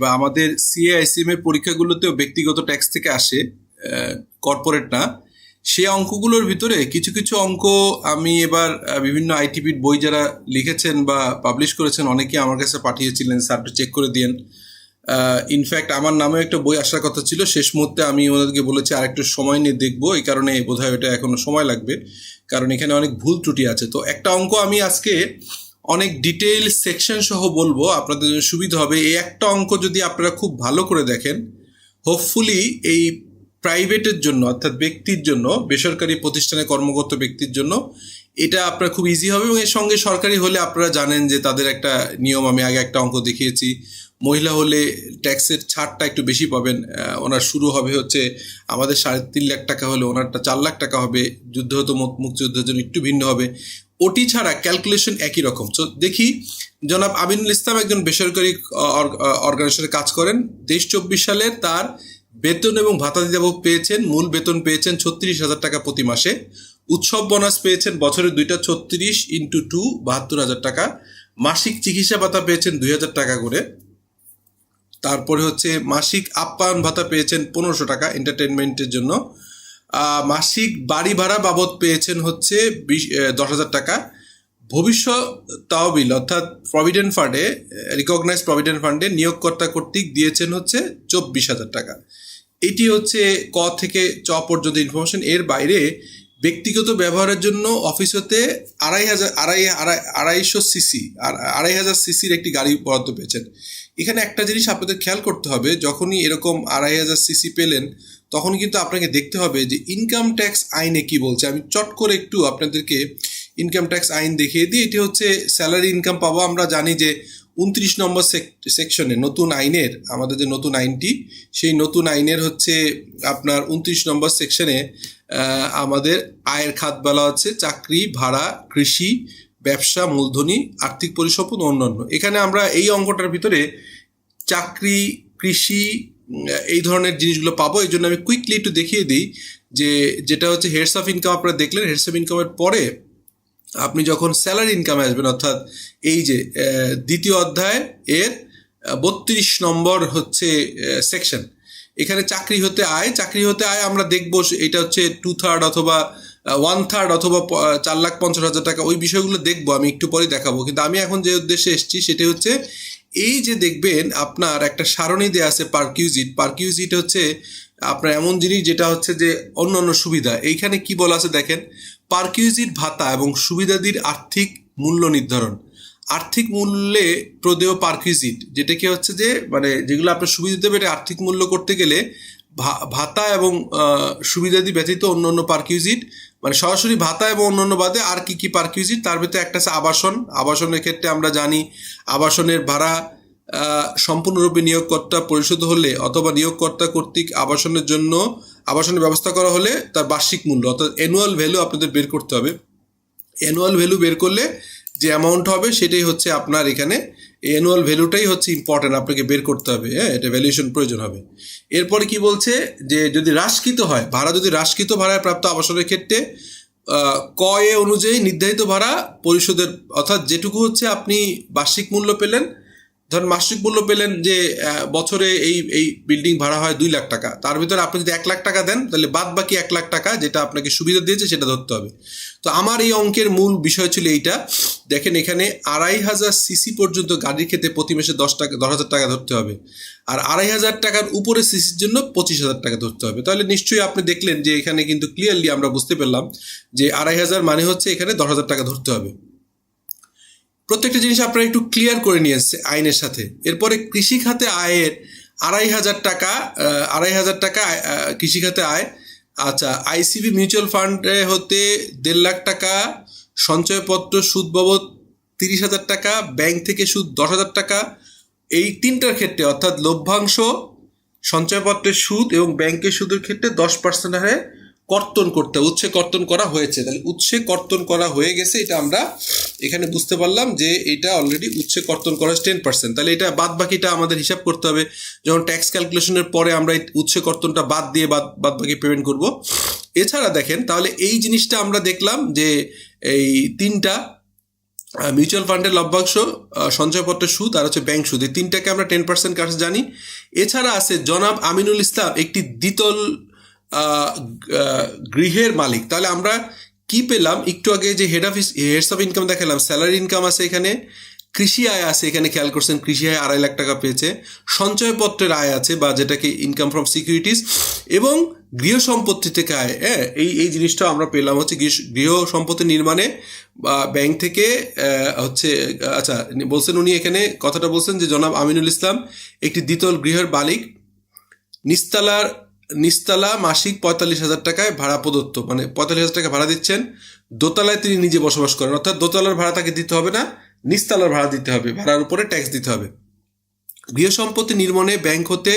বা আমাদের সিএআইসিএম এর পরীক্ষাগুলোতেও ব্যক্তিগত ট্যাক্স থেকে আসে কর্পোরেট না। সেই অঙ্কগুলোর ভিতরে কিছু কিছু অঙ্ক আমি এবার বিভিন্ন আইটিপির বই যারা লিখেছেন বা পাবলিশ করেছেন অনেকে আমার কাছে পাঠিয়েছিলেন স্যার চেক করে দিয়েন। ইনফ্যাক্ট আমার নামে একটা বই আসার কথা ছিল। শেষ মুহূর্তে আমি ওনাদেরকে বলেছি, আরেকটু সময় নিয়ে দেখব। এই কারণে বোধহয় এটা এখনও সময় লাগবে। কারণ এখানে অনেক ভুল ত্রুটি আছে। তো একটা অঙ্ক আমি আজকে অনেক ডিটেইল সেকশন সহ বলব, আপনাদের জন্য সুবিধা হবে। এই একটা অঙ্ক যদি আপনারা খুব ভালো করে দেখেন হোপফুলি এই প্রাইভেটের জন্য, অর্থাৎ ব্যক্তির জন্য, বেসরকারি প্রতিষ্ঠানে কর্মরত ব্যক্তির জন্য, এটা আপনার খুব ইজি হবে এবং এর সঙ্গে সরকারি হলে আপনারা জানেন যে তাদের একটা নিয়ম, আমি আগে একটা অঙ্ক দেখিয়েছি, মহিলা হলে ট্যাক্সের ছাড়টা একটু বেশি পাবেন ওনার শুরু হবে হচ্ছে আমাদের সাড়ে তিন লাখ টাকা হলে ওনারটা চার লাখ টাকা হবে, যুদ্ধ হতো মুক- মুক্তিযুদ্ধের জন্য একটু ভিন্ন হবে। ওটি ছাড়া ক্যালকুলেশন একই রকম। তো দেখি, জনাব আমিনুল ইসলাম একজন বেসরকারি অর্গানাইজেশনে কাজ করেন। তেইশ চব্বিশ সালে তার বেতন এবং ভাতা দিতে পেয়েছেন, মূল বেতন পেয়েছেন ছত্রিশ হাজার টাকা প্রতি মাসে। উৎসব বোনাস পেয়েছেন বছরে দুইটা ছত্রিশ ইন্টু টু বাহাত্তর হাজার টাকা। মাসিক চিকিৎসা ভাতা পেয়েছেন দুই হাজার টাকা করে। তারপরে হচ্ছে মাসিক আপ্যায়ন ভাতা পেয়েছেন পনেরোশো টাকা এন্টারটেনমেন্টের জন্য। মাসিক বাড়ি ভাড়া বাবদ পেয়েছেন হচ্ছে বিশ দশ হাজার টাকা। ভবিষ্যৎ তহবিল অর্থাৎ প্রভিডেন্ট ফান্ডে রিকগনাইজ প্রভিডেন্ট ফান্ডে নিয়োগকর্তা কর্তৃক দিয়েছেন হচ্ছে চব্বিশ হাজার টাকা। এটি হচ্ছে ক থেকে চ পর্যন্ত ইনফরমেশন এর বাইরে ব্যক্তিগত ব্যবহারের জন্য অফিস হতে আড়াই হাজার, আড়াই আড়াই, আড়াইশো সিসি আড়াই হাজার সিসির একটি গাড়ি বরাদ্দ পেয়েছেন। এখানে একটা জিনিস আপনাদের খেয়াল করতে হবে, যখনই এরকম আড়াই হাজার সিসি পেলেন তখন কিন্তু আপনাকে দেখতে হবে যে ইনকাম ট্যাক্স আইনে কি বলছে। আমি চট করে একটু আপনাদেরকে ইনকাম ট্যাক্স আইন দেখিয়ে দিই। এটি হচ্ছে স্যালারি ইনকাম পাবো। আমরা জানি যে উনত্রিশ নম্বর সেকশনে নতুন আইনের, আমাদের যে নতুন আইনটি, সেই নতুন আইনের হচ্ছে আপনার উনত্রিশ নম্বর সেকশনে আমাদের আয়ের খাত বলা হচ্ছে চাকরি, ভাড়া, কৃষি, ব্যবসা, মূলধনী, আর্থিক পরিসম্পদ, অন্যান্য। এখানে আমরা এই অঙ্কটার ভিতরে চাকরি, কৃষি এই ধরনের জিনিসগুলো পাবো। এই জন্য আমি কুইকলি একটু দেখিয়ে দিই যে যেটা হচ্ছে হেডস অফ ইনকাম আপনারা দেখলেন। হেডস অফ ইনকামের পরে আপনি যখন স্যালারি ইনকামে আসবেন, অর্থাৎ এই যে দ্বিতীয় অধ্যায় এর বত্রিশ নম্বর হচ্ছে সেকশন এখানে চাকরি হতে আয়। চাকরি হতে আয় আমরা দেখব এটা হচ্ছে টু থার্ড অথবা ওয়ান থার্ড অথবা চার লাখ পঞ্চাশ হাজার টাকা। ওই বিষয়গুলো দেখব, আমি একটু পরে দেখাবো। কিন্তু আমি এখন যে উদ্দেশ্যে এসেছি সেটা হচ্ছে এই যে দেখবেন আপনার একটা সারণী দেওয়া আছে পার্কিউজিট পার্কিউজিট হচ্ছে আপনার এমন জিনিস যেটা হচ্ছে যে অন্য অন্য সুবিধা। এইখানে কি বলা আছে দেখেন? পার্কিউজিট ভাতা এবং সুবিধাদির আর্থিক মূল্য নির্ধারণ। আর্থিক মূল্যে প্রদেয় পার্কিউজিট যেটাকে হচ্ছে যে মানে যেগুলো আপনার সুবিধা দেবে এটা আর্থিক মূল্য করতে গেলে ভাতা এবং সুবিধাদি ব্যতীত অন্য অন্য পার্কিউজিট মানে সরাসরি ভাতা এবং অন্যান্য বাদে আর কি কি পার্কিউজিট তার ভিতরে একটা আছে আবাসন। আবাসনের ক্ষেত্রে আমরা জানি আবাসনের ভাড়া সম্পূর্ণরূপে নিয়োগকর্তা পরিশোধ হলে অথবা নিয়োগকর্তা কর্তৃক আবাসনের জন্য আবাসনের ব্যবস্থা করা হলে তার বার্ষিক মূল্য অর্থাৎ অ্যানুয়াল ভ্যালু আপনাদের বের করতে হবে। অ্যানুয়াল ভ্যালু বের করলে যে অ্যামাউন্ট হবে সেটাই হচ্ছে আপনার এখানে অ্যানুয়াল ভ্যালুটাই হচ্ছে ইম্পর্টেন্ট আপনাকে বের করতে হবে হ্যাঁ এটা ভ্যালুয়েশন প্রয়োজন হবে। এরপরে কি বলছে? যে যদি হ্রাসকৃত হয় ভাড়া যদি হ্রাসকৃত ভাড়ায় প্রাপ্ত আবাসনের ক্ষেত্রে আহ, ক এ অনুযায়ী নির্ধারিত ভাড়া পরিশোধের অর্থাৎ যেটুকু হচ্ছে আপনি বার্ষিক মূল্য পেলেন ধরেন মাসিক মূল্য পেলেন যে বছরে এই এই বিল্ডিং ভাড়া হয় দুই লাখ টাকা। তার ভিতরে আপনি যদি এক লাখ টাকা দেন তাহলে বাদ বাকি এক লাখ টাকা যেটা আপনাকে সুবিধা দিয়েছে সেটা ধরতে হবে। তো আমার এই অঙ্কের মূল বিষয় ছিল এইটা। দেখেন এখানে আড়াই হাজার সিসি পর্যন্ত গাড়ির ক্ষেত্রে প্রতি মাসে দশ টাকা, দশ হাজার টাকা ধরতে হবে। আর আড়াই হাজার টাকার উপরে সিসির জন্য পঁচিশ হাজার টাকা ধরতে হবে। তাহলে নিশ্চয়ই আপনি দেখলেন যে এখানে কিন্তু ক্লিয়ারলি আমরা বুঝতে পারলাম যে আড়াই হাজার মানে হচ্ছে এখানে দশ হাজার টাকা ধরতে হবে। প্রত্যেকটা জিনিস আপনারা একটু ক্লিয়ার করে নিয়ে এসছে আইনের সাথে। এরপরে কৃষি খাতে আয়ের আড়াই হাজার টাকা আড়াই হাজার টাকা কৃষি খাতে আয় আচ্ছা আইসিবি মিউচুয়াল ফান্ডে হতে দেড় লাখ টাকা, সঞ্চয়পত্র, সুদ বাবদ তিরিশ হাজার টাকা ব্যাংক থেকে সুদ দশ হাজার টাকা। এই তিনটার ক্ষেত্রে, অর্থাৎ লভ্যাংশ, সঞ্চয়পত্রের সুদ এবং ব্যাংকের সুদের ক্ষেত্রে দশ পার্সেন্ট হারে কর্তন করতে। উৎসে কর্তন করা হয়েছে। তাহলে উৎসে কর্তন করা হয়ে গেছে, এটা আমরা এখানে বুঝতে পারলাম যে এটা অলরেডি উচ্ছে কর্তন করা টেন পার্সেন্ট তাহলে এটা বাদ বাকিটা আমাদের হিসাব করতে হবে। যখন ট্যাক্স ক্যালকুলেশনের পরে আমরা উচ্ছে কর্তনটা বাদ দিয়ে বাদ বাদ বাকি পেমেন্ট করব। এছাড়া দেখেন, তাহলে এই জিনিসটা আমরা দেখলাম যে এই তিনটা মিউচুয়াল ফান্ডের লভ্যাংশ সঞ্চয়পত্রের সুদ আর হচ্ছে ব্যাংক সুদ। এই তিনটাকে আমরা টেন পার্সেন্ট কাছে জানি। এছাড়া আছে জনাব আমিনুল ইসলাম একটি দ্বিতল গৃহের মালিক। তাহলে আমরা কি পেলাম? একটু আগে যে head office heads of income দেখালাম স্যালারি ইনকাম আছে এখানে, কৃষি আয় আছে এখানে, খেয়াল করছেন, কৃষি আয় আড়াই লাখ টাকা পেয়েছে, সঞ্চয়পত্রের আয় আছে বা যেটাকে ইনকাম ফ্রম সিকিউরিটিস এবং গৃহ সম্পত্তি থেকে আয় হ্যাঁ এই এই জিনিসটা আমরা পেলাম হচ্ছে গৃহ সম্পত্তি নির্মাণে, বা ব্যাংক থেকে হচ্ছে আচ্ছা বলছেন উনি এখানে, কথাটা বলছেন যে জনাব আমিনুল ইসলাম, একটি দ্বিতল গৃহের মালিক, নিস্তালার নিস্তালা মাসিক পঁয়তাল্লিশ হাজার টাকায় ভাড়া প্রদত্ত। মানে পঁয়তাল্লিশ হাজার টাকা ভাড়া দিচ্ছেন। দোতলায় তিনি নিজে বসবাস করেন। অর্থাৎ দোতলার ভাড়া তাকে দিতে হবে না, নিস্তালার ভাড়া দিতে হবে। ভাড়ার উপরে ট্যাক্স দিতে হবে। গৃহ সম্পত্তি নির্মাণে ব্যাংক হতে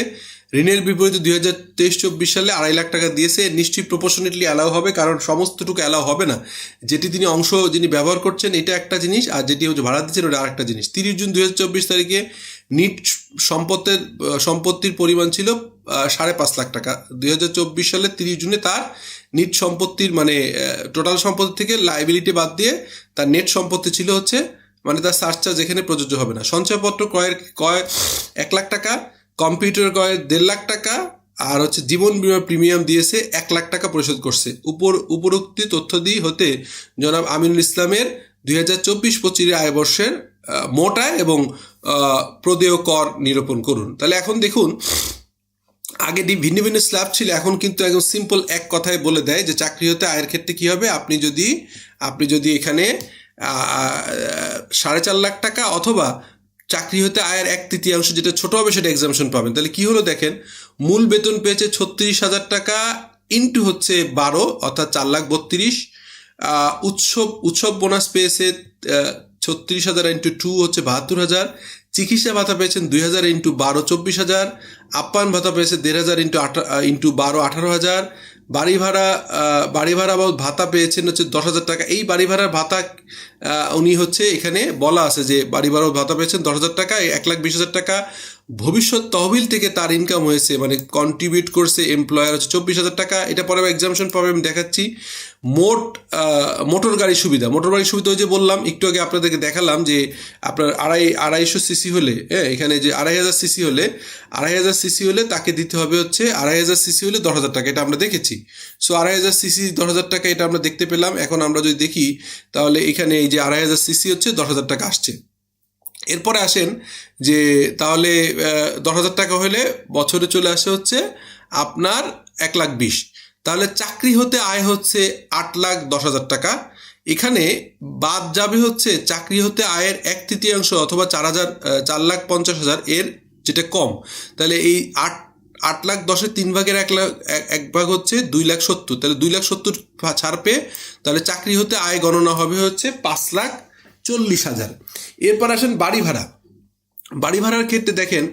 ঋণের বিপরীতে দুই হাজার তেইশ চব্বিশ সালে আড়াই লাখ টাকা দিয়েছে। নিশ্চয়ই প্রপোর্শনেটলি অ্যালাউ হবে, কারণ সমস্তটুকু অ্যালাউ হবে না। যেটি তিনি অংশ যিনি ব্যবহার করছেন, এটা একটা জিনিস। আর যেটি হচ্ছে ভাড়া দিচ্ছেন, ওটা আরেকটা জিনিস। তিরিশ জুন দুই হাজার চব্বিশ তারিখে নিট সম্পত্তির সম্পত্তির পরিমাণ ছিল সাড়ে পাঁচ লাখ টাকা। দুই হাজার চব্বিশ সালের তিরিশ জুনে তার নিট সম্পত্তির মানে টোটাল সম্পত্তি থেকে লাইবিলিটি বাদ দিয়ে তার নেট সম্পত্তি ছিল হচ্ছে মানে তার সার্চ চার্জ এখানে প্রযোজ্য হবে না। সঞ্চয়পত্র ক্রয়ের ক্রয় এক লাখ টাকা কম্পিউটার ক্রয়ের দেড় লাখ টাকা আর হচ্ছে জীবন বীমা প্রিমিয়াম দিয়েছে এক লাখ টাকা পরিশোধ করছে। উপর উপরোক্তি তথ্য দিয়ে হতে জনাব আমিনুল ইসলামের দুই হাজার চব্বিশ পঁচিশ আয় বর্ষের আহ, এবং প্রদেয় কর নিরূপণ করুন। তাহলে এখন দেখুন আগে ডি- ভিন্ন ভিন্ন স্ল্যাব ছিল, এখন কিন্তু একদম সিম্পল এক কথায় বলে দেয় যে চাকরি হতে আয়ের ক্ষেত্রে কি হবে? আপনি যদি আপনি যদি এখানে সাড়ে চার লাখ টাকা অথবা চাকরি হতে আয়ের এক তৃতীয়াংশ যেটা ছোট হবে সেটা এক্সামশন পাবেন। তাহলে কি হলো দেখেন, মূল বেতন পেয়েছে ছত্রিশ হাজার টাকা ইন্টু হচ্ছে বারো, অর্থাৎ চার লাখ বত্রিশ। উৎসব উৎসব বোনাস পেয়েছে ছত্রিশ হাজার ইন্টু টু হচ্ছে বাহাত্তর হাজার। চিকিৎসা ভাতা পেয়েছেন দুই হাজার ইন্টু বারো চব্বিশ হাজার, আপ্যায়ন ভাতা পেয়েছে দেড় হাজার ইন্টু আঠা ইন্টু বারো আঠারো হাজার। বাড়ি ভাড়া বাড়ি ভাড়া বা ভাতা পেয়েছেন হচ্ছে দশ হাজার টাকা। এই বাড়ি ভাড়ার ভাতা উনি হচ্ছে এখানে বলা আছে যে বাড়ি ভাড়া ভাতা পেয়েছেন দশ হাজার টাকা, এক লাখ বিশ হাজার টাকা। ভবিষ্যৎ তহবিল থেকে তার ইনকাম হয়েছে মানে কন্ট্রিবিউট করছে এমপ্লয়ার হচ্ছে চব্বিশ হাজার টাকা। এটা পরে এক্সামশন পাবে আমি দেখাচ্ছি। মোট মোটর গাড়ির সুবিধা। মোটর গাড়ির সুবিধা যে বললাম, একটু আগে আপনাদেরকে দেখালাম যে আপনার আড়াই, আড়াইশো সিসি হলে হ্যাঁ এখানে যে আড়াই হাজার সিসি হলে, আড়াই হাজার সিসি হলে তাকে দিতে হবে হচ্ছে আড়াই হাজার সিসি হলে দশ হাজার টাকা। এটা আমরা দেখেছি। সো আড়াই হাজার সিসি দশ হাজার টাকা এটা আমরা দেখতে পেলাম। এখন আমরা যদি দেখি, তাহলে এখানে এই যে আড়াই হাজার সিসি হচ্ছে দশ হাজার টাকা আসছে। এরপরে আসেন যে তাহলে দশ হাজার টাকা হলে বছরে চলে আসে হচ্ছে আপনার এক লাখ বিশ। তাহলে চাকরি হতে আয় হচ্ছে আট লাখ দশ হাজার টাকা। এখানে বাদ যাবে হচ্ছে চাকরি হতে আয়ের এক তৃতীয়াংশ অথবা চার হাজার চার লাখ পঞ্চাশ হাজার এর যেটা কম। তাহলে এই আট আট লাখ দশের তিন ভাগের এক লাখ এক- ভাগ হচ্ছে দুই লাখ সত্তর। তাহলে দুই লাখ সত্তর ছাড় পেয়ে তাহলে চাকরি হতে আয় গণনা হবে হচ্ছে পাঁচ লাখ চল্লিশ হাজার। এরপর আসেন বাড়ি ভাড়া। বাড়ি ভাড়ার ক্ষেত্রে দেখেন,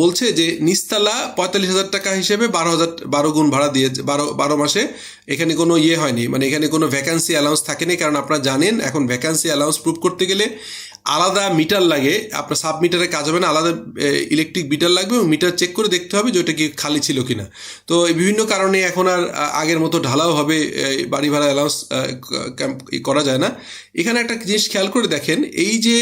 বলছে যে নিস্তালা পঁয়তাল্লিশ হাজার টাকা হিসেবে বারো হাজার, বারো গুণ ভাড়া দিয়েছে বারো বারো মাসে এখানে কোনো ইয়ে হয়নি মানে এখানে কোনো ভ্যাকান্সি অ্যালাউন্স থাকেনি, কারণ আপনারা জানেন, এখন ভ্যাকান্সি অ্যালাউন্স প্রুভ করতে গেলে আলাদা মিটার লাগে, আপনার সাব মিটারে কাজ হবে না, আলাদা ইলেকট্রিক মিটার লাগবে, এবং মিটার চেক করে দেখতে হবে যে ওটা কি খালি ছিল কি না তো বিভিন্ন কারণে এখন আর আগের মতো ঢালাও হবে বাড়ি ভাড়া অ্যালাউন্স করা যায় না। এখানে একটা জিনিস খেয়াল করে দেখেন, এই যে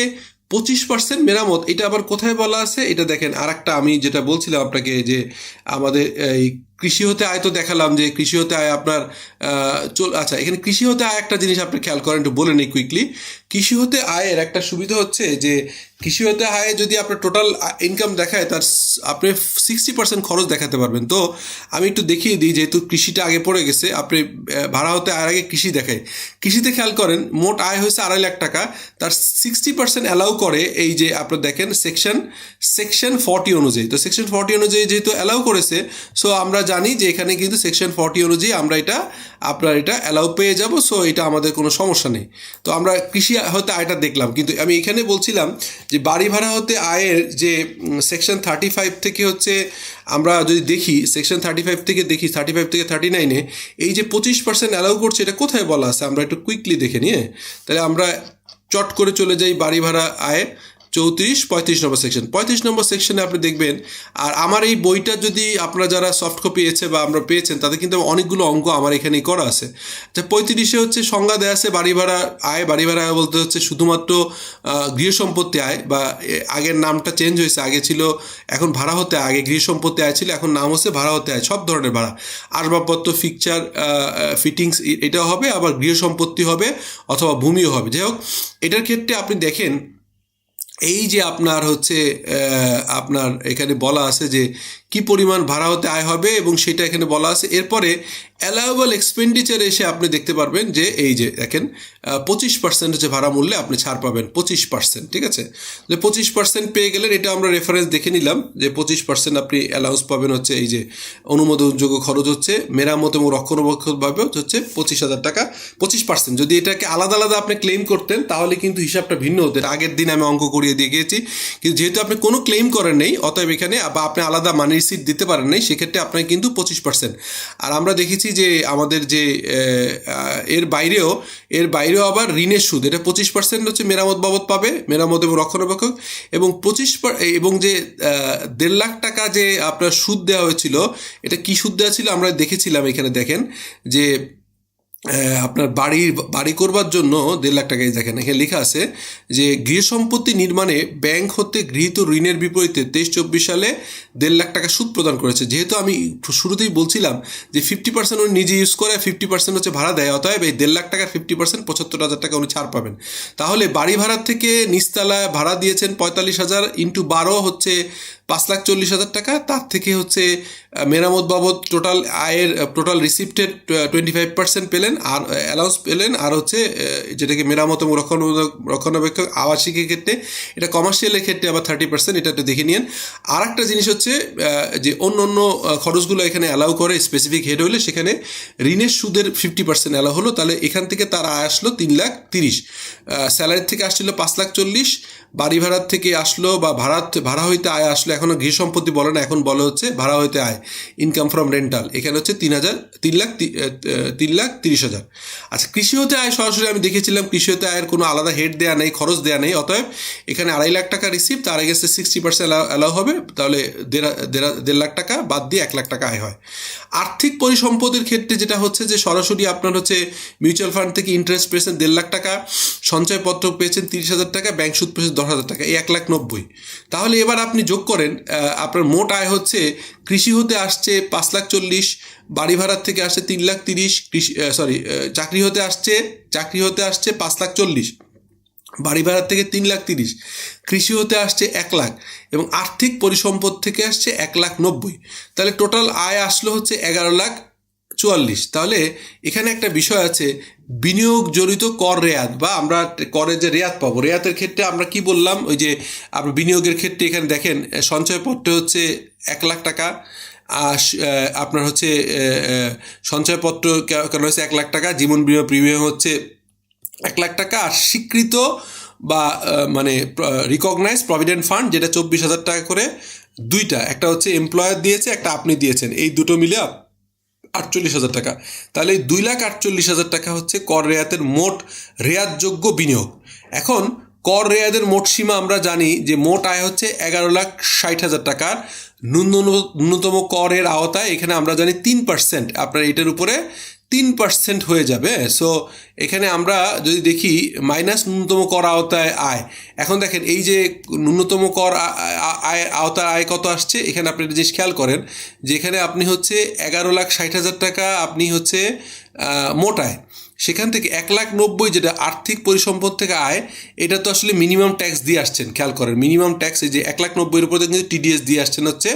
পঁচিশ পার্সেন্ট মেরামত, এটা আবার কোথায় বলা আছে? এটা দেখেন আর আমি যেটা বলছিলাম আপনাকে যে আমাদের এই কৃষি হতে আয় তো দেখালাম যে কৃষি হতে আয় আপনার চল আচ্ছা এখানে কৃষি হতে আয় একটা জিনিস আপনি খেয়াল করেন, একটু বলে নিই কুইকলি কৃষি হতে আয়ের একটা সুবিধা হচ্ছে যে কৃষি হতে আয়ে যদি আপনার টোটাল ইনকাম দেখায়, তার আপনি সিক্সটি পার্সেন্ট খরচ দেখাতে পারবেন। তো আমি একটু দেখিয়ে দিই, যেহেতু কৃষিটা আগে পড়ে গেছে, আপনি ভাড়া হতে আয়ের আগে কৃষি দেখায় কৃষিতে খেয়াল করেন, মোট আয় হয়েছে আড়াই লাখ টাকা, তার সিক্সটি পার্সেন্ট অ্যালাউ করে এই যে আপনার দেখেন সেকশন সেকশন ফর্টি অনুযায়ী। তো সেকশন ফর্টি অনুযায়ী যেহেতু অ্যালাউ করেছে সো আমরা জানি যে এখানে কিন্তু সেকশন ফর্টি অনুযায়ী আমরা এটা, আপনার এটা অ্যালাউ পেয়ে যাব সো এটা আমাদের কোনো সমস্যা নেই। তো আমরা কৃষি হতে আয়টা দেখলাম, কিন্তু আমি এখানে বলছিলাম যে বাড়ি ভাড়া হতে আয়ের যে সেকশন থার্টি ফাইভ থেকে হচ্ছে, আমরা যদি দেখি সেকশন থার্টি ফাইভ থেকে দেখি থার্টি ফাইভ থেকে থার্টি নাইনে এই যে পঁচিশ পার্সেন্ট অ্যালাউ করছে, এটা কোথায় বলা আছে? আমরা একটু কুইকলি দেখে নিয়ে, তাহলে আমরা চট করে চলে যাই বাড়ি ভাড়া আয়। চৌত্রিশ, পঁয়ত্রিশ নম্বর সেকশন পঁয়ত্রিশ নম্বর সেকশনে আপনি দেখবেন, আর আমার এই বইটা যদি আপনারা যারা সফট কপি পেয়েছে বা আমরা পেয়েছেন, তাদের কিন্তু অনেকগুলো অঙ্ক আমার এখানেই করা আছে। তা পঁয়ত্রিশে হচ্ছে সংজ্ঞা দেওয়া আছে বাড়ি ভাড়া আয়। বাড়ি ভাড়া আয় বলতে হচ্ছে শুধুমাত্র গৃহ সম্পত্তি আয় বা আগের নামটা চেঞ্জ হয়েছে, আগে ছিল, এখন ভাড়া হতে আগে গৃহ সম্পত্তি আয় ছিল, এখন নাম হচ্ছে ভাড়া হতে আয়। সব ধরনের ভাড়া। আসবাবপত্র ফিকচার ফিটিংস এটা হবে, আবার গৃহ সম্পত্তি হবে অথবা ভূমিও হবে। যাই হোক, এটার ক্ষেত্রে আপনি দেখেন এই যে আপনার হচ্ছে আপনার এখানে বলা আছে যে কি পরিমাণ ভাড়া হতে আয় হবে এবং সেটা এখানে বলা আছে। এরপরে অ্যালাউয়েবল এক্সপেন্ডিচার এসে আপনি দেখতে পারবেন যে এই যে দেখেন পঁচিশ পার্সেন্ট হচ্ছে ভাড়া মূল্যে আপনি ছাড় পাবেন, পঁচিশ পার্সেন্ট ঠিক আছে? যে পঁচিশ পার্সেন্ট পেয়ে গেলেন, এটা আমরা রেফারেন্স দেখে নিলাম যে পঁচিশ পার্সেন্ট আপনি অ্যালাউন্স পাবেন হচ্ছে এই যে অনুমোদনযোগ্য খরচ হচ্ছে, মেরামত এবং রক্ষণাবেক্ষণভাবে হচ্ছে পঁচিশ হাজার টাকা, পঁচিশ পার্সেন্ট যদি এটাকে আলাদা আলাদা আপনি ক্লেম করতেন, তাহলে কিন্তু হিসাবটা ভিন্ন হতেন আগের দিন আমি অঙ্ক করিয়ে দিয়ে গিয়েছি। কিন্তু যেহেতু আপনি কোনো ক্লেম করেন নেই, অতএব এখানে বা আপনি আলাদা মানি রিসিট দিতে পারেন নাই, সেক্ষেত্রে আপনার কিন্তু পঁচিশ পার্সেন্ট আর আমরা দেখেছি যে আমাদের যে এর বাইরেও এর বাইরেও আবার ঋণের সুদ, এটা পঁচিশ পার্সেন্ট হচ্ছে মেরামত বাবদ পাবে, মেরামত এবং রক্ষণাবেক্ষক, এবং পঁচিশ এবং যে দেড় লাখ টাকা যে আপনার সুদ দেওয়া হয়েছিল, এটা কি সুদ দেওয়া ছিল আমরা দেখেছিলাম এখানে দেখেন, যে আপনার বাড়ি বাড়ি করবার জন্য দেড় লাখ টাকা দেখেন, এখানে লেখা আছে যে, গৃহ সম্পত্তি নির্মাণে ব্যাংক হতে গৃহীত ঋণের বিপরীতে তেইশ চব্বিশ সালে দেড় লাখ টাকা সুদ প্রদান করেছে। যেহেতু আমি শুরুতেই বলছিলাম যে ফিফটি পার্সেন্ট উনি নিজে ইউজ করে ফিফটি পার্সেন্ট হচ্ছে ভাড়া দেয়, অতএব এই দেড় লাখ টাকার ফিফটি পার্সেন্ট পঁচাত্তর হাজার টাকা উনি ছাড় পাবেন। তাহলে বাড়ি ভাড়ার থেকে নিচতলায় ভাড়া দিয়েছেন পঁয়তাল্লিশ হাজার ইন্টু বারো হচ্ছে পাঁচ লাখ চল্লিশ হাজার টাকা, তার থেকে হচ্ছে মেরামত বাবদ টোটাল আয়ের টোটাল রিসিপ্টের টোয়েন্টি ফাইভ পার্সেন্ট পেলেন। আর অ্যালাউন্স পেলেন আর হচ্ছে যেটাকে মেরামত এবং রক্ষণ, রক্ষণাবেক্ষক আবাসিকের ক্ষেত্রে, এটা কমার্শিয়ালের ক্ষেত্রে আবার থার্টি পার্সেন্ট এটা একটু দেখে নিন আর একটা জিনিস হচ্ছে যে অন্য অন্য খরচগুলো এখানে অ্যালাউ করে স্পেসিফিক হেড হলে সেখানে ঋণের সুদের ফিফটি পার্সেন্ট অ্যালাউ হলো, তাহলে এখান থেকে তার আয় আসলো তিন লাখ তিরিশ। স্যালারি থেকে আসছিল পাঁচ লাখ চল্লিশ, বাড়ি ভাড়ার থেকে আসলো বা ভাড়া ভাড়া হইতে আয় আসলো এখনও গৃহ সম্পত্তি বলে না, এখন বলা হচ্ছে ভাড়া হইতে আয় ইনকাম ফ্রম রেন্টাল এখানে হচ্ছে তিন হাজার, তিন লাখ তিন লাখ তিরিশ হাজার আচ্ছা কৃষি হতে আয় সরাসরি আমি দেখেছিলাম কৃষি হতে আয়ের কোনো আলাদা হেড দেওয়া নেই, খরচ দেওয়া নেই, অতএব এখানে আড়াই লাখ টাকা রিসিভ তার গেছে সিক্সটি পার্সেন্ট অ্যালাউ হবে, তাহলে দেড় লাখ টাকা বাদ দিয়ে এক লাখ টাকা আয় হয়। আর্থিক পরিসম্পদের ক্ষেত্রে যেটা হচ্ছে যে সরাসরি আপনার হচ্ছে মিউচুয়াল ফান্ড থেকে ইন্টারেস্ট পেয়েছেন দেড় লাখ টাকা, সঞ্চয়পত্র পেয়েছেন তিরিশ হাজার টাকা ব্যাংক সুদ পেয়েছেন দশ হাজার টাকা, এই এক লাখ নব্বই। তাহলে এবার আপনি যোগ করেন আপনার মোট আয় হচ্ছে, কৃষি হতে আসছে পাঁচ লাখ চল্লিশ বাড়ি ভাড়ার থেকে আসছে তিন লাখ তিরিশ সরি চাকরি হতে আসছে, চাকরি হতে আসছে পাঁচ লাখ চল্লিশ। বাড়ি ভাড়ার থেকে তিন লাখ তিরিশ। কৃষি হতে আসছে এক লাখ এবং আর্থিক পরিসম্পদ থেকে আসছে এক লাখ নব্বই। তাহলে টোটাল আয় আসলো হচ্ছে এগারো লাখ চুয়াল্লিশ। তাহলে এখানে একটা বিষয় আছে, বিনিয়োগ জড়িত কর রেয়াত বা আমরা করের যে রেয়াত পাবো, রেয়াতের ক্ষেত্রে আমরা কি বললাম? ওই যে আপনার বিনিয়োগের ক্ষেত্রে এখানে দেখেন, সঞ্চয়পত্রে হচ্ছে এক লাখ টাকা আপনার হচ্ছে সঞ্চয়পত্র কেন হচ্ছে এক লাখ টাকা, জীবন বিমা প্রিমিয়াম হচ্ছে এক লাখ টাকা, আর স্বীকৃত বা মানে রিকগনাইজ প্রভিডেন্ট ফান্ড যেটা চব্বিশ হাজার টাকা করে, দুইটা, একটা হচ্ছে এমপ্লয়ার দিয়েছে, একটা আপনি দিয়েছেন, এই দুটো মিলে আটচল্লিশ হাজার টাকা। তাহলে এই দুই লাখ আটচল্লিশ হাজার টাকা হচ্ছে কর রেয়াতের মোট রেয়াতযোগ্য বিনিয়োগ। এখন, কর রেয়াদের মোট সীমা আমরা জানি যে মোট আয় হচ্ছে এগারো লাখ ষাট হাজার টাকা ন্যূনতম করের আওতায় এখানে আমরা জানি তিন পার্সেন্ট আপনার এটার উপরে তিন পার্সেন্ট হয়ে যাবে। সো এখানে আমরা যদি দেখি মাইনাস ন্যূনতম কর আওতায় আয়। এখন দেখেন এই যে ন্যূনতম কর আয় আওতার আয় কত আসছে? এখানে আপনি একটা জিনিস খেয়াল করেন যে এখানে আপনি হচ্ছে এগারো লাখ ষাট হাজার টাকা আপনি হচ্ছে আহ, মোট আয় সেখান থেকে এক লাখ নব্বই যেটা আর্থিক পরিসম্পদ থেকে আয়, এটা তো আসলে মিনিমাম ট্যাক্স দিয়ে আসছেন, খেয়াল করেন। মিনিমাম ট্যাক্স এই যে এক লাখ নব্বইয়ের উপরে কিন্তু টিডিএস দিয়ে আসছেন হচ্ছে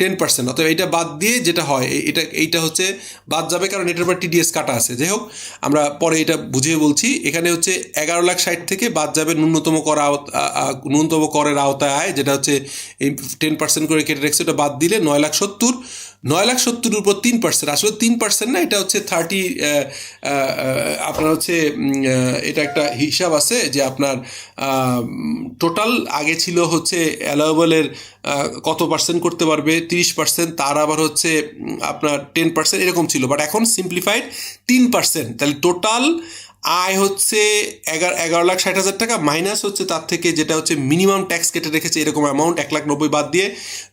টেন পার্সেন্ট অথবা এটা বাদ দিয়ে যেটা হয় এটা, এইটা হচ্ছে বাদ যাবে কারণ এটার উপর টিডিএস কাটা আছে। যাই হোক, আমরা পরে এটা বুঝিয়ে বলছি। এখানে হচ্ছে এগারো লাখ ষাট থেকে বাদ যাবে ন্যূনতম কর ন্যূনতম করের আওতায় আয়, যেটা হচ্ছে এই টেন পার্সেন্ট করে কেটে রেখেছে, ওটা বাদ দিলে নয় লাখ সত্তর। নয় লাখ সত্তরের উপর তিন পার্সেন্ট আসলে তিন পার্সেন্ট না, এটা হচ্ছে থার্টি আপনার হচ্ছে এটা একটা হিসাব আছে যে আপনার টোটাল আগে ছিল হচ্ছে অ্যালাউবলের কত পার্সেন্ট করতে পারবে, তিরিশ পার্সেন্ট তার আবার হচ্ছে আপনার টেন পার্সেন্ট এরকম ছিল। বাট এখন সিম্পলিফাইড তিন পার্সেন্ট তাহলে টোটাল আয় হচ্ছে এগারো এগারো লাখ ষাট হাজার টাকা, মাইনাস হচ্ছে তার থেকে যেটা হচ্ছে মিনিমাম ট্যাক্স কেটে রেখেছে এরকম অ্যামাউন্ট এক লাখ নব্বই বাদ দিয়ে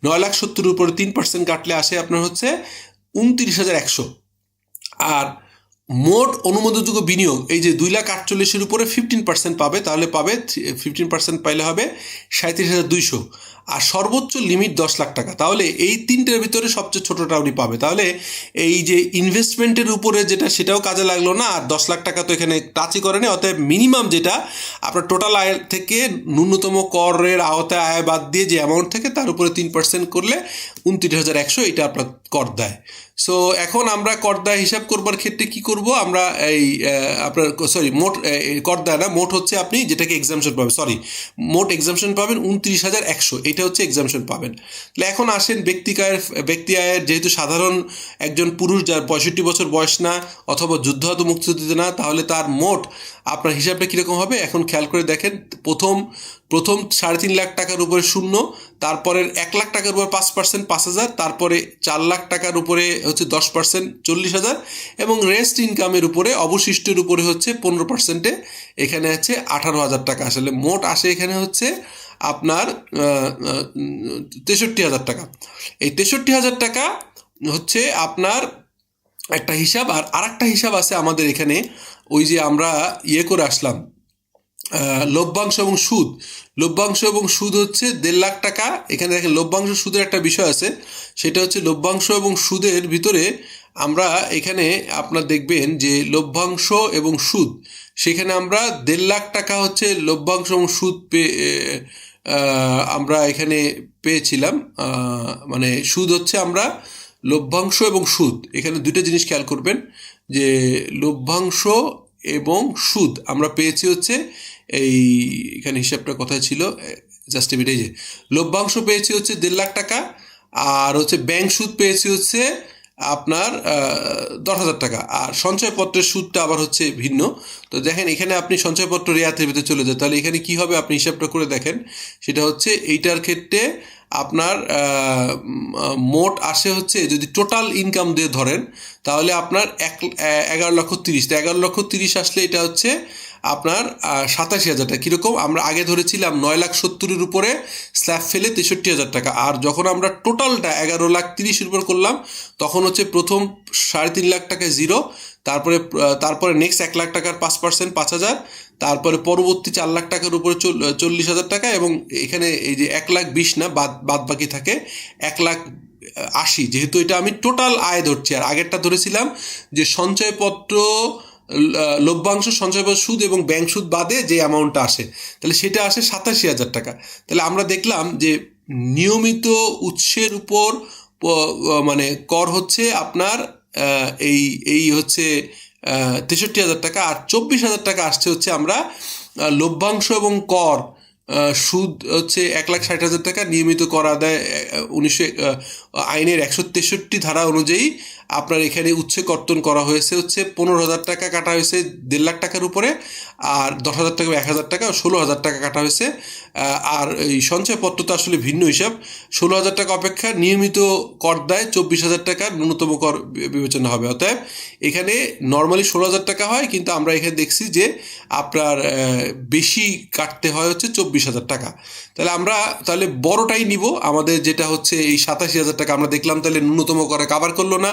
নয় লাখ সত্তর উপরে তিন পার্সেন্ট কাটলে আসে আপনার হচ্ছে উনত্রিশ হাজার একশো। আর মোট অনুমোদনযোগ্য বিনিয়োগ, এই যে দুই লাখ আটচল্লিশের উপরে ফিফটিন পার্সেন্ট পাবে, তাহলে পাবে ফিফটিন পার্সেন্ট পাইলে হবে সাঁত্রিশ হাজার দুইশো। আর সর্বোচ্চ লিমিট দশ লাখ টাকা। তাহলে এই তিনটের ভিতরে সবচেয়ে ছোটোটা উনি পাবে। তাহলে এই যে ইনভেস্টমেন্টের উপরে যেটা, সেটাও কাজে লাগল না, আর দশ লাখ টাকা তো এখানে টাচই করেনি, অতএব মিনিমাম যেটা, আপনার টোটাল আয়ের থেকে ন্যূনতম করের আওতায় আয় বাদ দিয়ে যে অ্যামাউন্ট থেকে তার উপরে তিন পার্সেন্ট করলে উনত্রিশ হাজার একশো এটা আপনার কর দেয়। সো এখন আমরা করদায় হিসাব করবার ক্ষেত্রে কি করব? আমরা এই আপনার সরি মোট করদায় না, মোট হচ্ছে আপনি যেটাকে এক্সামশন পাবেন সরি মোট এক্সামশন পাবেন উনত্রিশ হাজার একশো, এটা হচ্ছে এক্সামশন পাবেন। তাহলে এখন আসেন ব্যক্তি আয়ের ব্যক্তি আয়ের, যেহেতু সাধারণ একজন পুরুষ যার পঁয়ষট্টি বছর বয়স না, অথবা যুদ্ধহত মুক্তিযুদ্ধ না, তাহলে তার মোট আপনার হিসাবটা কীরকম হবে? এখন খেয়াল করে দেখেন, প্রথম প্রথম সাড়ে তিন লাখ টাকার উপরে শূন্য, তারপরের এক লাখ টাকার উপরে পাঁচ পার্সেন্ট পাঁচ হাজার, তারপরে চার লাখ টাকার উপরে হচ্ছে দশ পার্সেন্ট চল্লিশ হাজার, এবং রেস্ট ইনকামের উপরে, অবশিষ্টের উপরে হচ্ছে পনেরো পার্সেন্টে এখানে আছে আঠারো হাজার টাকা। আসলে মোট আসে এখানে হচ্ছে আপনার তেষট্টি হাজার টাকা। এই তেষট্টি হাজার টাকা হচ্ছে আপনার একটা হিসাব, আর আরেকটা হিসাব আছে আমাদের এখানে ওই যে আমরা ইয়ে করে আসলাম লভ্যাংশ এবং সুদ। লভ্যাংশ এবং সুদ হচ্ছে দেড় লাখ টাকা। এখানে দেখেন, লভ্যাংশ সুদের একটা বিষয় আছে। সেটা হচ্ছে লভ্যাংশ এবং সুদের ভিতরে আমরা এখানে আপনার দেখবেন যে লভ্যাংশ এবং সুদ, সেখানে আমরা দেড় লাখ টাকা হচ্ছে লভ্যাংশ এবং সুদ পেয়ে আমরা এখানে পেয়েছিলাম। মানে সুদ হচ্ছে আমরা লভ্যাংশ এবং সুদ, এখানে দুটো জিনিস খেয়াল করবেন। যে লভ্যাংশ এবং সুদ, আমরা পেয়েছি হচ্ছে এই এখানে হিসাবটা কোথায় ছিল? জাস্ট এটাই যে, লভ্যাংশ পেয়েছি হচ্ছে দেড় লাখ টাকা আর হচ্ছে ব্যাংক সুদ পেয়েছি হচ্ছে আপনার দশ হাজার টাকা। আর সঞ্চয়পত্রের সুদটা আবার হচ্ছে ভিন্ন। তো দেখেন, এখানে আপনি সঞ্চয়পত্র রেয়াতের ভিতরে চলে যান। তাহলে এখানে কি হবে? আপনি হিসাবটা করে দেখেন। সেটা হচ্ছে এইটার ক্ষেত্রে আপনার মোট আসে হচ্ছে, যদি টোটাল ইনকাম দিয়ে ধরেন, তাহলে আপনার এক, এগারো লক্ষ তিরিশ। তো এগারো লক্ষ তিরিশ আসলে এটা হচ্ছে আপনার সাতাশি হাজার টাকা। কীরকম? আমরা আগে ধরেছিলাম নয় লাখ সত্তরের উপরে, স্ল্যাব ফেলে তেষট্টি হাজার টাকা। আর যখন আমরা টোটালটা এগারো লাখ তিরিশের উপর করলাম, তখন হচ্ছে প্রথম সাড়ে তিন লাখ টাকা জিরো তারপরে তারপরে নেক্সট এক লাখ টাকার পাঁচ পার্সেন্ট পাঁচ হাজার, তারপরে পরবর্তী চার লাখ টাকার উপরে চল্লিশ হাজার টাকা এবং এখানে এই যে এক লাখ বিশ না, বাদ বাদ বাকি থাকে, এক লাখ আশি। যেহেতু এটা আমি টোটাল আয় ধরছি, আর আগেরটা ধরেছিলাম যে সঞ্চয়পত্র লভ্যাংশ সঞ্চয়পত্র সুদ এবং ব্যাংক সুদ বাদে যে অ্যামাউন্টটা আসে, তাহলে সেটা আসে সাতাশি হাজার টাকা। তাহলে আমরা দেখলাম যে নিয়মিত উৎসের উপর মানে কর হচ্ছে আপনার এই এই হচ্ছে তেষট্টি হাজার টাকা, আর চব্বিশ হাজার টাকা আসছে হচ্ছে আমরা লভ্যাংশ এবং কর সুদ হচ্ছে এক লাখ ষাট হাজার টাকা, নিয়মিত কর আদায় উনিশশো আইনের একশো তেষট্টি ধারা অনুযায়ী আপনার এখানে উচ্ছে কর্তন করা হয়েছে হচ্ছে পনেরো হাজার টাকা কাটা হয়েছে দেড় লাখ টাকার উপরে আর দশ হাজার টাকা এক হাজার টাকা ষোলো হাজার টাকা কাটা হয়েছে। আর এই সঞ্চয়পত্র তো আসলে ভিন্ন হিসাব। ষোলো হাজার টাকা অপেক্ষা নিয়মিত কর দেয়, চব্বিশ হাজার টাকা ন্যূনতম কর বিবেচনা হবে। অতএব এখানে নর্মালি ষোলো হাজার টাকা হয়, কিন্তু আমরা এখানে দেখছি যে আপনার বেশি কাটতে হয় হচ্ছে চব্বিশ হাজার টাকা। তাহলে আমরা, তাহলে বড়টাই নিব। আমাদের যেটা হচ্ছে এই সাতাশি হাজার টাকা আমরা দেখলাম তাহলে ন্যূনতম করে কাভার করল না।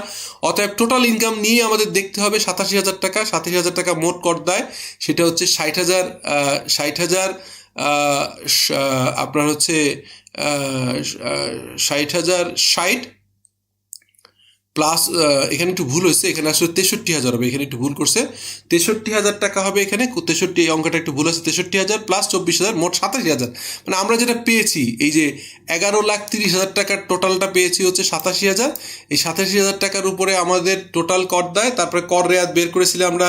অতএব টোটাল ইনকাম নিয়ে আমাদের দেখতে হবে সাতাশি হাজার টাকা। সাতাশি হাজার টাকা মোট কর দেয়। সেটা হচ্ছে ষাট হাজার ষাট হাজার আপনার হচ্ছে ষাট হাজার, ষাট প্লাস এখানে একটু ভুল হয়েছে, এখানে আসলে তেষট্টি হাজার হবে, এখানে একটু ভুল করছে। তেষট্টি হাজার টাকা হবে এখানে, তেষট্টি অঙ্কটা একটু ভুল আছে তেষট্টি হাজার প্লাস চব্বিশ হাজার, মোট সাতাশি হাজার। মানে আমরা যেটা পেয়েছি, এই যে এগারো লাখ তিরিশ হাজার টাকার টোটালটা পেয়েছি হচ্ছে সাতাশি হাজার। এই সাতাশি হাজার টাকার উপরে আমাদের টোটাল কর দেয়, তারপরে কর রেয়াত বের করেছিলাম আমরা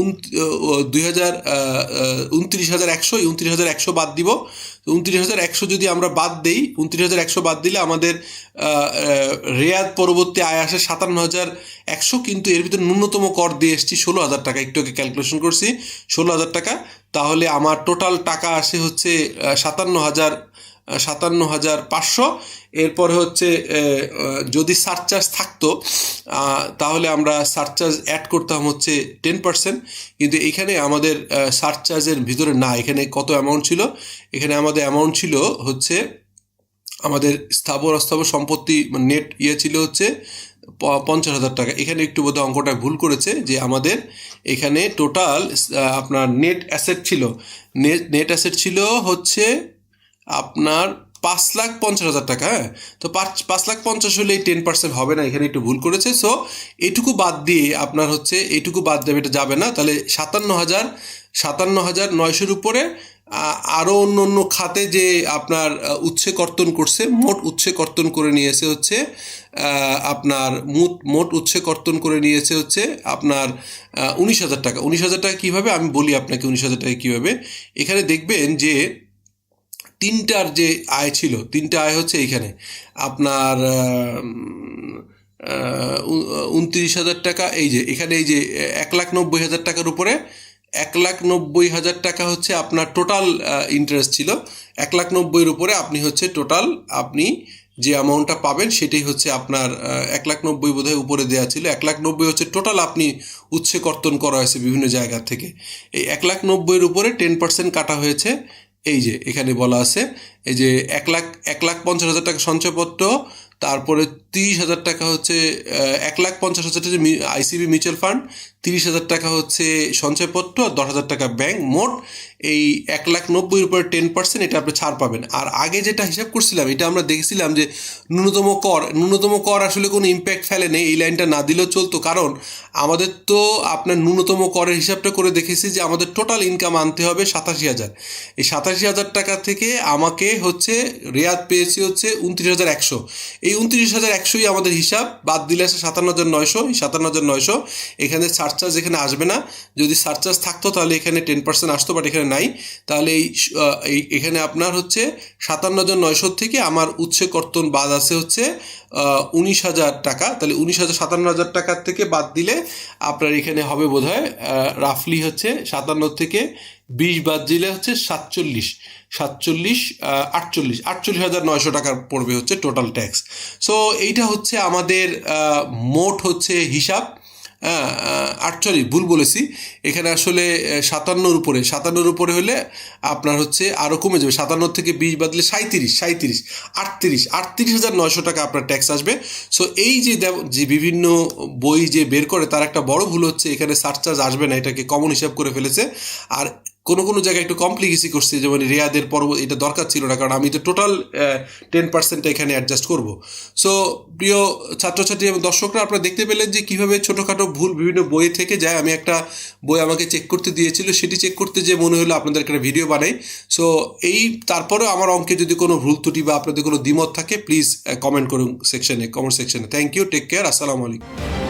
উন দুই হাজার উনত্রিশ হাজার একশো উনত্রিশ হাজার একশো বাদ দিব। উনত্রিশ হাজার একশো যদি আমরা বাদ দিই, উনত্রিশ হাজার একশো বাদ দিলে আমাদের রেয়াদ পরবর্তী আয় আসে সাতান্ন হাজার একশো, কিন্তু এর ভিতরে ন্যূনতম কর দিয়ে এসেছি ষোলো হাজার টাকা। একটু আগে ক্যালকুলেশন করছি, ষোলো হাজার টাকা। তাহলে আমার টোটাল টাকা আসে হচ্ছে সাতান্ন হাজার সাতান্ন হাজার পাঁচশো। এরপরে হচ্ছে যদি সারচার্জ থাকতো তাহলে আমরা সারচার্জ অ্যাড করতাম হচ্ছে টেন পার্সেন্ট কিন্তু এখানে আমাদের সারচার্জের ভিতরে না, এখানে কত অ্যামাউন্ট ছিল? এখানে আমাদের অ্যামাউন্ট ছিল হচ্ছে আমাদের স্থাবর অস্থাবর সম্পত্তি নেট ইয়ে ছিল হচ্ছে পঞ্চাশ হাজার টাকা। এখানে একটু বোধহয় অঙ্কটা ভুল করেছে যে আমাদের এখানে টোটাল আপনার নেট অ্যাসেট ছিল। নেট নেট অ্যাসেট ছিল হচ্ছে আপনার পাঁচ লাখ পঞ্চাশ হাজার টাকা হ্যাঁ? তো পাঁচ পাঁচ লাখ পঞ্চাশ হলে টেন পার্সেন্ট হবে না, এখানে একটু ভুল করেছে। সো এইটুকু বাদ দিয়ে আপনার হচ্ছে এইটুকু বাদ দেবে এটা যাবে না। তাহলে সাতান্ন হাজার সাতান্ন হাজার নয়শোর উপরে আরও অন্য অন্য খাতে যে আপনার উচ্ছে কর্তন করছে, মোট উচ্ছে কর্তন করে নিয়েছে হচ্ছে আপনার মোট মোট উচ্ছে কর্তন করে নিয়েছে হচ্ছে আপনার উনিশ হাজার টাকা। উনিশ হাজার টাকা কীভাবে? আমি বলি আপনাকে উনিশ হাজার টাকা কীভাবে। এখানে দেখবেন যে তিনটার যে আয় ছিল, তিনটা আয় হচ্ছে এখানে আপনার উনত্রিশ হাজার টাকা, এই যে, এখানে এই যে এক লাখ নব্বই হাজার টাকার উপরে এক লাখ নব্বই হাজার টাকা হচ্ছে আপনার টোটাল ইন্টারেস্ট ছিল। এক লাখ নব্বইয়ের উপরে আপনি হচ্ছে টোটাল আপনি যে অ্যামাউন্টটা পাবেন সেটাই হচ্ছে আপনার এক লাখ নব্বই বোধহয় উপরে দেওয়া ছিল। এক লাখ নব্বই হচ্ছে টোটাল আপনি উচ্ছে কর্তন করা হয়েছে বিভিন্ন জায়গা থেকে। এই এক লাখ নব্বইয়ের উপরে টেন পার্সেন্ট কাটা হয়েছে। এই যে এখানে বলা আছে, এই যে এক লাখ এক লাখ পঞ্চাশ হাজার টাকা সঞ্চয়পত্র তারপরে তিরিশ হাজার টাকা হচ্ছে এক লাখ পঞ্চাশ হাজার টাকা আইসিবি মিউচুয়াল ফান্ড, তিরিশ হাজার টাকা হচ্ছে সঞ্চয়পত্র আর দশ হাজার টাকা ব্যাংক, মোট এই এক লাখ নব্বইয়ের উপরে টেন পার্সেন্ট এটা আপনি ছাড় পাবেন। আর আগে যেটা হিসাব করছিলাম, এটা আমরা দেখেছিলাম যে ন্যূনতম কর ন্যূনতম কর আসলে কোনো ইম্প্যাক্ট ফেলে নেই, এই লাইনটা না দিলেও চলতো। কারণ আমাদের তো আপনার ন্যূনতম করের হিসাবটা করে দেখেছি যে আমাদের টোটাল ইনকাম আনতে হবে সাতাশি হাজার। এই সাতাশি হাজার টাকা থেকে আমাকে হচ্ছে রেয়াত পেয়েছি হচ্ছে উনত্রিশ হাজার একশো। এই উনত্রিশ হাজার একশোই আমাদের হিসাব, বাদ দিলে আসে সাতান্ন হাজার নয়শো, এই সাতান্ন হাজার নয়শো এখানে সারচার্জ এখানে আসবে না। যদি সারচার্জ থাকতো তাহলে এখানে টেন পার্সেন্ট আসতো বাট এখানে নাই, তাহলে এই এখানে আপনার হচ্ছে সাতান্ন হাজার নয়শো থেকে আমার উচ্ছে কর্তন বাদ আছে হচ্ছে উনিশ হাজার টাকা। তাহলে উনিশ হাজার, সাতান্ন হাজার টাকার থেকে বাদ দিলে আপনার এখানে হবে বোধ হয় রাফলি হচ্ছে সাতান্ন থেকে বিশ বাদ দিলে হচ্ছে সাতচল্লিশ সাতচল্লিশ আটচল্লিশ আটচল্লিশ হাজার নয়শো টাকার পড়বে হচ্ছে টোটাল ট্যাক্স সো এইটা হচ্ছে আমাদের মোট হচ্ছে হিসাব। আটচল্লিশ, ভুল বলেছি। এখানে আসলে সাতান্নর উপরে। সাতান্নর উপরে হলে আপনার হচ্ছে আরও কমে যাবে। সাতান্ন থেকে বিশ বাদলে সাঁত্রিশ সাঁত্রিশ আটত্রিশ আটত্রিশ হাজার নয়শো টাকা আপনার ট্যাক্স আসবে। সো এই যে যে বিভিন্ন বই যে বের করে, তার একটা বড় ভুল হচ্ছে, এখানে সারচার্জ আসবে না, এটাকে কমন হিসাব করে ফেলেছে। আর কোনো কোনো জায়গায় একটু কমপ্লিকেসি করছে, যেমন রেয়াদের পর্ব এটা দরকার ছিল না, কারণ আমি তো টোটাল টেন পার্সেন্ট এখানে অ্যাডজাস্ট করব। সো প্রিয় ছাত্রছাত্রী এবং দর্শকরা, আপনারা দেখতে পেলেন যে কীভাবে ছোটোখাটো ভুল বিভিন্ন বই থেকে যায়। আমি একটা বই আমাকে চেক করতে দিয়েছিল, সেটি চেক করতে যে মনে হলো আপনাদের একটা ভিডিও বানাই। সো এই, তারপরেও আমার অঙ্কে যদি কোনো ভুল ত্রুটি বা আপনাদের কোনো দ্বিমত থাকে প্লিজ কমেন্ট করুন সেকশনে কমেন্ট সেকশনে থ্যাংক ইউ টেক কেয়ার আসসালামু আলাইকুম।